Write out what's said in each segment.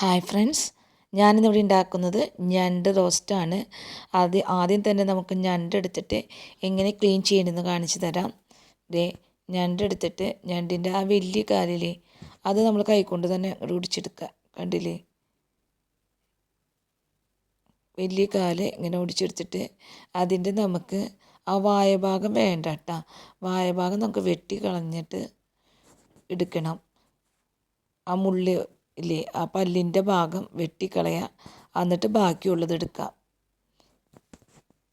Hi friends ഞാനിന്നിവിടെ ഉണ്ടാക്കുന്നത് ഞണ്ട് റോസ്റ്റാണ്. അത് ആദ്യം തന്നെ നമുക്ക് ഞണ്ട് എടുത്തിട്ട് എങ്ങനെ ക്ലീൻ ചെയ്യണമെന്ന് കാണിച്ചു തരാം. ദേ ഞണ്ട് എടുത്തിട്ട് ഞണ്ടിന്റെ ആ വലിയ കാലിലേ അത് നമ്മൾ കൈകൊണ്ട് തന്നെ ഒടിച്ചെടുക്കുക കണ്ടില്ലേ? വലിയ കാൽ ഇങ്ങനെ ഒടിച്ചെടുത്തിട്ട് അതിന്റെ നമുക്ക് ആ വായഭാഗം വേണ്ട കേട്ടോ. വായഭാഗം നമുക്ക് വെട്ടി കളഞ്ഞിട്ട് എടുക്കണം. ആ മുള്ളി ഇല്ലേ ആ പല്ലിന്റെ ഭാഗം വെട്ടിക്കളയുക എന്നിട്ട് ബാക്കിയുള്ളത് എടുക്കാം.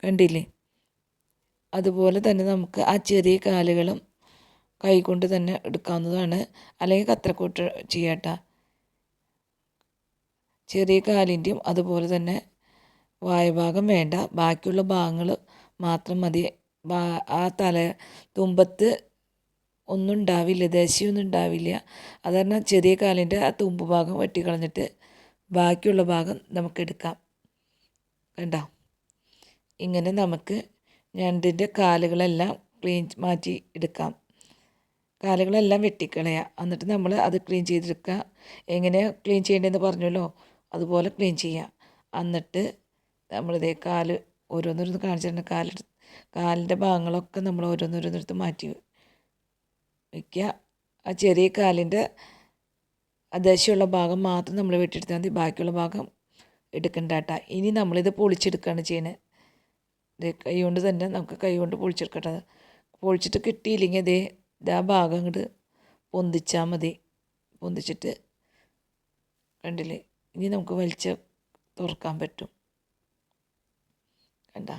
കണ്ടില്ലേ? അതുപോലെ തന്നെ നമുക്ക് ആ ചെറിയ കാലുകളും കൈകൊണ്ട് തന്നെ എടുക്കാവുന്നതാണ്. അല്ലെങ്കിൽ കത്രക്കൂട്ട് ചെയ്യട്ട. ചെറിയ കാലിന്റെയും അതുപോലെ തന്നെ വായഭാഗം വേണ്ട. ബാക്കിയുള്ള ഭാഗങ്ങൾ മാത്രം മതി. ആ തല തുമ്പത്ത് ഒന്നും ഉണ്ടാവില്ല ദശയൊന്നും ഉണ്ടാവില്ല അത് കാരണം ചെറിയ കാലിന്റെ ആ തുമ്പ് ഭാഗം വെട്ടി കളഞ്ഞിട്ട് ബാക്കിയുള്ള ഭാഗം നമുക്ക് എടുക്കാം. കണ്ടോ? ഇങ്ങനെ നമുക്ക് ഞണ്ടിന്റെ കാലുകളെല്ലാം ക്ലീൻ മാറ്റി എടുക്കാം. കാലുകളെല്ലാം വെട്ടിക്കളയാം. എന്നിട്ട് നമ്മൾ അത് ക്ലീൻ ചെയ്തെടുക്കുക. എങ്ങനെ ക്ലീൻ ചെയ്യേണ്ടതെന്ന് പറഞ്ഞല്ലോ? അതുപോലെ ക്ലീൻ ചെയ്യാം. എന്നിട്ട് നമ്മളിതേ കാൽ ഓരോന്നോരോന്ന് കാണിച്ചിട്ടുണ്ട് കാലെടുത്ത് കാലിന്റെ ഭാഗങ്ങളൊക്കെ നമ്മൾ ഓരോന്നോരോന്നെടുത്ത് മാറ്റി വയ്ക്കുക. ആ ചെറിയ കാലിന്റെ ദശയുള്ള ഭാഗം മാത്രം നമ്മൾ വെട്ടിയെടുത്താൽ മതി. ബാക്കിയുള്ള ഭാഗം എടുക്കണ്ട കേട്ടോ. ഇനി നമ്മളിത് പൊളിച്ചെടുക്കുകയാണ് ചെയ്യുന്നത്. കൈ കൊണ്ട് തന്നെ നമുക്ക് കൈ കൊണ്ട് പൊളിച്ചെടുക്കട്ടെ പൊളിച്ചിട്ട് കിട്ടിയില്ലെങ്കിൽ അതേ ഇതാ ഭാഗം അങ്ങോട്ട് പൊന്തിച്ചാൽ മതി. പൊന്തിച്ചിട്ട് കണ്ടില്ലേ? ഇനി നമുക്ക് വലിച്ച് തുറക്കാൻ പറ്റും. കണ്ട?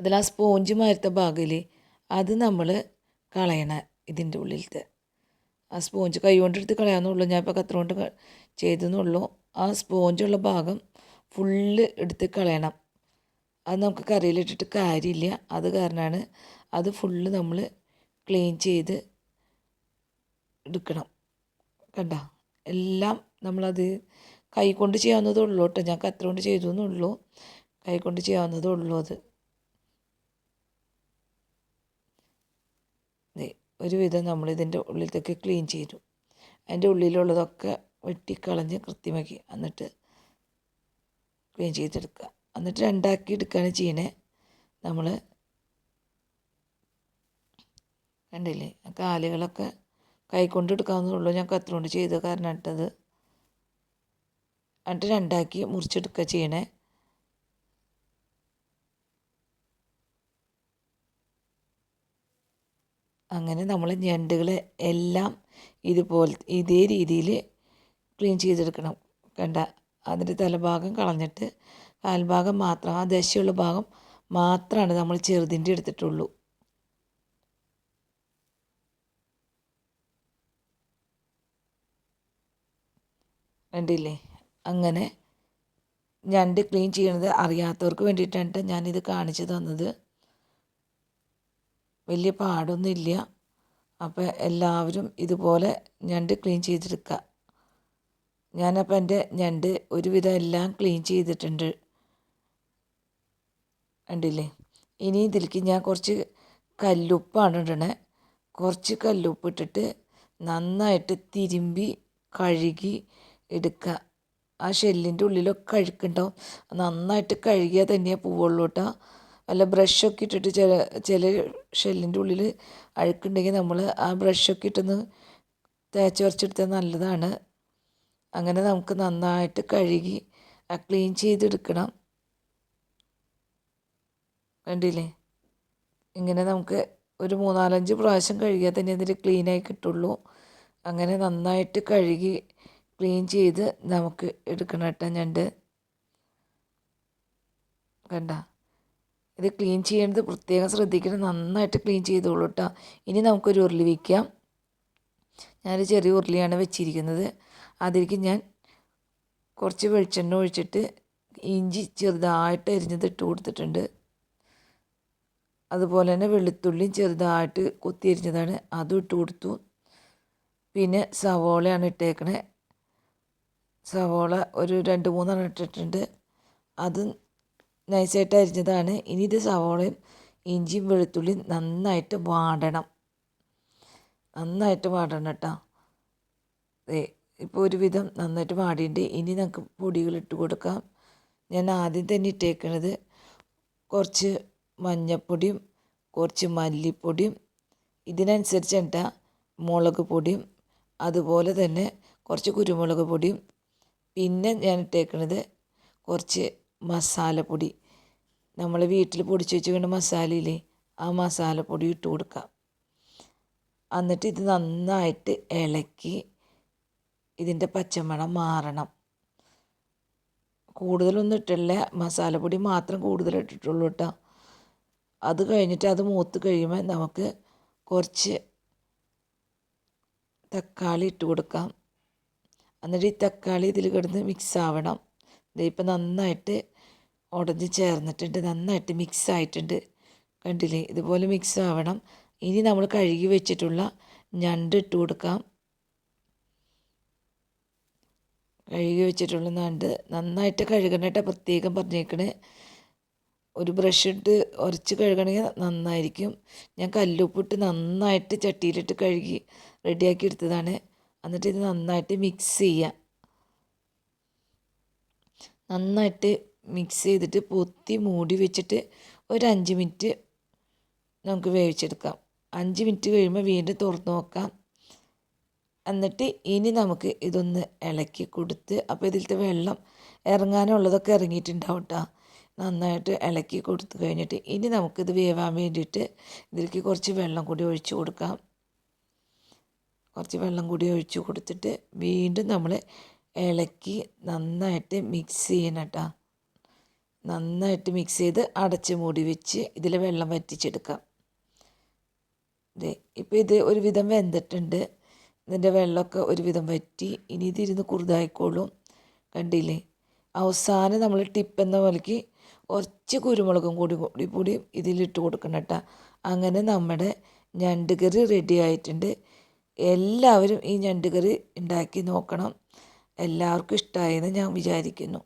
അതിൽ ആ സ്പോഞ്ച് മാരത്തെ ഭാഗമില്ലേ? അത് നമ്മൾ കളയണ ഇതിന്റെ ഉള്ളിലത്തെ. ആ സ്പോഞ്ച് കൈ കൊണ്ടെടുത്ത് കളയാമെന്നുള്ളൂ ഞാൻ ഇപ്പോൾ കത്ര കൊണ്ട് ചെയ്തെന്നുള്ളൂ. ആ സ്പോഞ്ചുള്ള ഭാഗം ഫുള്ള് എടുത്ത് കളയണം. അത് നമുക്ക് കറിയിലിട്ടിട്ട് കാര്യമില്ല. അത് കാരണമാണ് അത് ഫുള്ള് നമ്മൾ ക്ലീൻ ചെയ്ത് എടുക്കണം. കണ്ട? എല്ലാം നമ്മളത് കൈ കൊണ്ട് ചെയ്യാവുന്നതേ ഉള്ളൂ കേട്ടോ. ഞാൻ കത്ര കൊണ്ട് ചെയ്തു എന്നുള്ളൂ കൈ കൊണ്ട് ചെയ്യാവുന്നതേ ഉള്ളൂ അത്. ഒരുവിധം നമ്മളിതിന്റെ ഉള്ളിലത്തേക്ക് ക്ലീൻ ചെയ്തു. അതിന്റെ ഉള്ളിലുള്ളതൊക്കെ വെട്ടിക്കളഞ്ഞ് കൃത്യമാക്കി എന്നിട്ട് ക്ലീൻ ചെയ്തെടുക്കുക. എന്നിട്ട് രണ്ടാക്കി എടുക്കുകയാണ് ചെയ്യണേ. നമ്മൾ കണ്ടില്ലേ? കാലുകളൊക്കെ കൈക്കൊണ്ട് കൊണ്ട് എടുക്കാവുന്നതുള്ളൂ ഞാൻ അത്രകൊണ്ട് ചെയ്ത് കാരണം ഇട്ടത് എന്നിട്ട് രണ്ടാക്കി മുറിച്ചെടുക്കുക ചെയ്യണേ. അങ്ങനെ നമ്മൾ ഞണ്ടുകളെ എല്ലാം ഇതുപോലെ ഇതേ രീതിയിൽ ക്ലീൻ ചെയ്തെടുക്കണം. കണ്ട? അതിന്റെ തലഭാഗം കളഞ്ഞിട്ട് കാൽഭാഗം മാത്രം ആ ദശയുള്ള ഭാഗം മാത്രമാണ് നമ്മൾ ചെറുതിന്റെ എടുത്തിട്ടുള്ളൂ. കണ്ടില്ലേ? അങ്ങനെ ഞണ്ട് ക്ലീൻ ചെയ്യണത് അറിയാത്തവർക്ക് വേണ്ടിയിട്ടാണ് ഞാനിത് കാണിച്ചു തന്നത്. വലിയ പാടൊന്നുമില്ല. അപ്പോൾ എല്ലാവരും ഇതുപോലെ ഞണ്ട് ക്ലീൻ ചെയ്തെടുക്കുക. ഞാനപ്പോൾ എന്റെ ഞണ്ട് ഒരുവിധം എല്ലാം ക്ലീൻ ചെയ്തിട്ടുണ്ട്. കണ്ടില്ലേ? ഇനി ഇതിലേക്ക് ഞാൻ കുറച്ച് കല്ലുപ്പാണ് ഇടണേ. കുറച്ച് കല്ലുപ്പ് ഇട്ടിട്ട് നന്നായിട്ട് തിരുമ്പി കഴുകി എടുക്കുക. ആ ഷെല്ലിന്റെ ഉള്ളിലൊക്കെ കഴുക്കുണ്ടാവും നന്നായിട്ട് കഴുകിയാൽ തന്നെയേ പോവുള്ളൂ കേട്ടോ. വല്ല ബ്രഷൊക്കെ ഇട്ടിട്ട് ചില ചില ഷെല്ലിന്റെ ഉള്ളിൽ അഴുക്കുണ്ടെങ്കിൽ നമ്മൾ ആ ബ്രഷൊക്കെ ഇട്ടൊന്ന് തേച്ച് വരച്ചെടുത്താൽ നല്ലതാണ്. അങ്ങനെ നമുക്ക് നന്നായിട്ട് കഴുകി ആ ക്ലീൻ ചെയ്തെടുക്കണം. കണ്ടില്ലേ? ഇങ്ങനെ നമുക്ക് ഒരു മൂന്നാലഞ്ച് പ്രാവശ്യം കഴുകിയാൽ തന്നെ ഇതിൽ ക്ലീനായി കിട്ടുള്ളൂ. അങ്ങനെ നന്നായിട്ട് കഴുകി ക്ലീൻ ചെയ്ത് നമുക്ക് എടുക്കണം കേട്ടോ ഞണ്ട്. കണ്ട? ഇത് ക്ലീൻ ചെയ്യേണ്ടത് പ്രത്യേകം ശ്രദ്ധിക്കണം. നന്നായിട്ട് ക്ലീൻ ചെയ്തോളൂ കേട്ടോ ഇനി നമുക്കൊരു ഉരുളി വയ്ക്കാം ഞാനൊരു ചെറിയ ഉരുളിയാണ് വെച്ചിരിക്കുന്നത്. അതിലേക്ക് ഞാൻ കുറച്ച് വെളിച്ചെണ്ണ ഒഴിച്ചിട്ട് ഇഞ്ചി ചെറുതായിട്ട് അരിഞ്ഞത് ഇട്ട് കൊടുത്തിട്ടുണ്ട്. അതുപോലെ തന്നെ വെളുത്തുള്ളിയും ചെറുതായിട്ട് കൊത്തി അരിഞ്ഞതാണ്. അതും ഇട്ട് കൊടുത്തു. പിന്നെ സവോളയാണ് ഇട്ടേക്കണേ. സവോള ഒരു രണ്ട് മൂന്നെണ്ണം ഇട്ടിട്ടുണ്ട്. അത് നൈസായിട്ട് അരിഞ്ഞതാണ്. ഇനി ഇത് സവോളയും ഇഞ്ചിയും വെളുത്തുള്ളിയും നന്നായിട്ട് വാടണം. നന്നായിട്ട് വാടണം കേട്ടോ. ഇപ്പോൾ ഒരുവിധം നന്നായിട്ട് വാടിയിട്ടുണ്ട്. ഇനി നമുക്ക് പൊടികൾ ഇട്ട് കൊടുക്കാം. ഞാൻ ആദ്യം തന്നെ ഇട്ടേക്കണത് കുറച്ച് മഞ്ഞൾപ്പൊടിയും കുറച്ച് മല്ലിപ്പൊടിയും. ഇതിനനുസരിച്ച് എന്താ മുളക് പൊടിയും അതുപോലെ തന്നെ കുറച്ച് കുരുമുളക് പൊടിയും. പിന്നെ ഞാൻ ഇട്ടേക്കണത് കുറച്ച് മസാലപ്പൊടി. നമ്മൾ വീട്ടിൽ പൊടിച്ച് വെച്ചുകൊണ്ട് മസാലയില്ലേ ആ മസാലപ്പൊടി ഇട്ട് കൊടുക്കാം. എന്നിട്ട് ഇത് നന്നായിട്ട് ഇളക്കി ഇതിന്റെ പച്ചമണം മാറണം. കൂടുതലൊന്നും ഇട്ടില്ല മസാലപ്പൊടി മാത്രം കൂടുതൽ ഇട്ടിട്ടുള്ളൂ കേട്ടോ. അത് കഴിഞ്ഞിട്ട് അത് മൂത്ത് കഴിയുമ്പോൾ നമുക്ക് കുറച്ച് തക്കാളി ഇട്ട് കൊടുക്കാം. എന്നിട്ട് ഈ തക്കാളി ഇതിൽ കിടന്ന് മിക്സ് ആവണം. ഇപ്പം നന്നായിട്ട് ഉടഞ്ഞ് ചേർന്നിട്ടുണ്ട് നന്നായിട്ട് മിക്സ് ആയിട്ടുണ്ട്. കണ്ടില്ലേ? ഇതുപോലെ മിക്സ് ആവണം. ഇനി നമ്മൾ കഴുകി വെച്ചിട്ടുള്ള ഞണ്ട് ഇട്ട് കൊടുക്കാം. കഴുകി വെച്ചിട്ടുള്ള ഞണ്ട് നന്നായിട്ട് കഴുകണേട്ടോ പ്രത്യേകം പറഞ്ഞേക്കണേ. ഒരു ബ്രഷ് ഇട്ട് ഉരച്ച് കഴുകണമെങ്കിൽ നന്നായിരിക്കും. ഞാൻ കല്ലുപ്പിട്ട് നന്നായിട്ട് ചട്ടിയിലിട്ട് കഴുകി റെഡിയാക്കി എടുത്തതാണ്. എന്നിട്ട് ഇത് നന്നായിട്ട് മിക്സ് ചെയ്യുക നന്നായിട്ട് മിക്സ് ചെയ്തിട്ട് പൊത്തി മൂടി വെച്ചിട്ട് ഒരു അഞ്ച് മിനിറ്റ് നമുക്ക് വേവിച്ചെടുക്കാം. അഞ്ച് മിനിറ്റ് കഴിയുമ്പോൾ വീണ്ടും തുറന്ന് നോക്കാം. എന്നിട്ട് ഇനി നമുക്ക് ഇതൊന്ന് ഇളക്കി കൊടുത്ത് അപ്പോൾ ഇതിലത്തെ വെള്ളം ഇറങ്ങാനുള്ളതൊക്കെ ഇറങ്ങിയിട്ടുണ്ടാവും കേട്ടോ നന്നായിട്ട് ഇളക്കി കൊടുത്തു കഴിഞ്ഞിട്ട് ഇനി നമുക്കിത് വേവാൻ വേണ്ടിയിട്ട് ഇതിലേക്ക് കുറച്ച് വെള്ളം കൂടി ഒഴിച്ചു കൊടുക്കാം. കുറച്ച് വെള്ളം കൂടി ഒഴിച്ചു കൊടുത്തിട്ട് വീണ്ടും നമ്മൾ ഇളക്കി നന്നായിട്ട് മിക്സ് ചെയ്യണം കേട്ടോ നന്നായിട്ട് മിക്സ് ചെയ്ത് അടച്ച് മൂടി വെച്ച് ഇതിൽ വെള്ളം വറ്റിച്ചെടുക്കാം. ഇതേ ഇപ്പോൾ ഇത് ഒരുവിധം വെന്തിട്ടുണ്ട്. ഇതിന്റെ വെള്ളമൊക്കെ ഒരുവിധം വറ്റി. ഇനി ഇതിരുന്ന് കുറുതായിക്കോളും. കണ്ടില്ലേ? അവസാനം നമ്മൾ ടിപ്പ് എന്ന പോലെക്ക് കുറച്ച് കുരുമുളകും കൂടി കൂടി കൂടി ഇതിലിട്ട് കൊടുക്കണം കേട്ടോ അങ്ങനെ നമ്മുടെ ഞണ്ട് കറി റെഡി ആയിട്ടുണ്ട്. എല്ലാവരും ഈ ഞണ്ട് കറി ഉണ്ടാക്കി നോക്കണം. എല്ലാവർക്കും ഇഷ്ടമായി എന്ന് ഞാൻ വിചാരിക്കുന്നു.